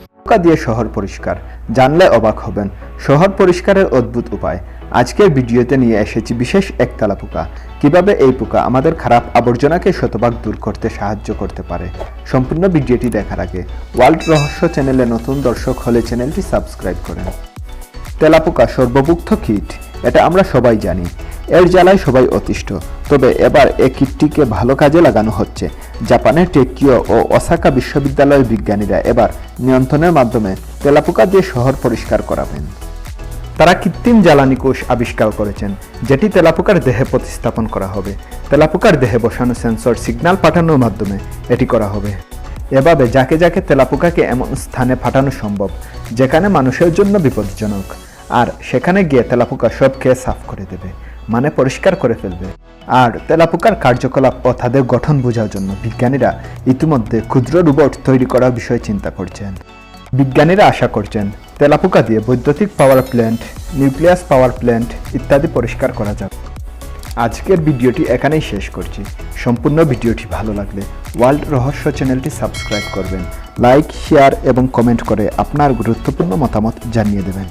পোকা দিয়ে শহর পরিষ্কার। জানলে অবাক হবেন। শহর পরিষ্কারের অদ্ভুত উপায়। আজকের ভিডিওতে নিয়ে এসেছি বিশেষ এক পোকা। কীভাবে এই পোকা আমাদের খারাপ আবর্জনাকে শতভাগ দূর করতে সাহায্য করতে পারে? সম্পূর্ণ ভিডিওটি দেখার আগে ওয়ার্ল্ড রহস্য চ্যানেলে নতুন দর্শক হলে চ্যানেলটি সাবস্ক্রাইব করেন। তেলাপোকা সর্বভুক্ত কীট, এটা আমরা সবাই জানি। এর জ্বালায় সবাই অতিষ্ঠ। তবে এবার এই কিটটিকে ভালো কাজে লাগানো হচ্ছে। জাপানের টেকিও ও ওসাকা বিশ্ববিদ্যালয়ের বিজ্ঞানীরা এবার নিয়ন্ত্রণের মাধ্যমে তেলাপোকা দিয়ে শহর পরিষ্কার করাবেন। তারা কৃত্রিম জ্বালানি কোষ আবিষ্কার করেছেন, যেটি তেলাপোকার দেহে প্রতিস্থাপন করা হবে। তেলাপোকার দেহে বসানো সেন্সর সিগন্যাল পাঠানোর মাধ্যমে এটি করা হবে। এভাবে যাকে যাকে তেলাপোকাকে এমন স্থানে পাঠানো সম্ভব, যেখানে মানুষের জন্য বিপজ্জনক, আর সেখানে গিয়ে তেলাপোকা সব খেয়ে সাফ করে দেবে। মানে পরিষ্কার করে ফেলবে। আর তেলাপোকার কার্যকলাপ ও তাদের গঠন বোঝার জন্য বিজ্ঞানীরা ইতিমধ্যে ক্ষুদ্র রোবট তৈরি করার বিষয়ে চিন্তা করছেন। বিজ্ঞানীরা আশা করছেন, তেলাপোকা দিয়ে বৈদ্যুতিক power plant nucleus power plant ইত্যাদি পরিষ্কার করা যাবে। আজকের ভিডিওটি এখানেই শেষ করছি। সম্পূর্ণ ভিডিওটি ভালো লাগলে ওয়ার্ল্ড রহস্য চ্যানেলটি সাবস্ক্রাইব করবেন। লাইক, শেয়ার এবং কমেন্ট করে আপনার গুরুত্বপূর্ণ মতামত জানিয়ে দেবেন।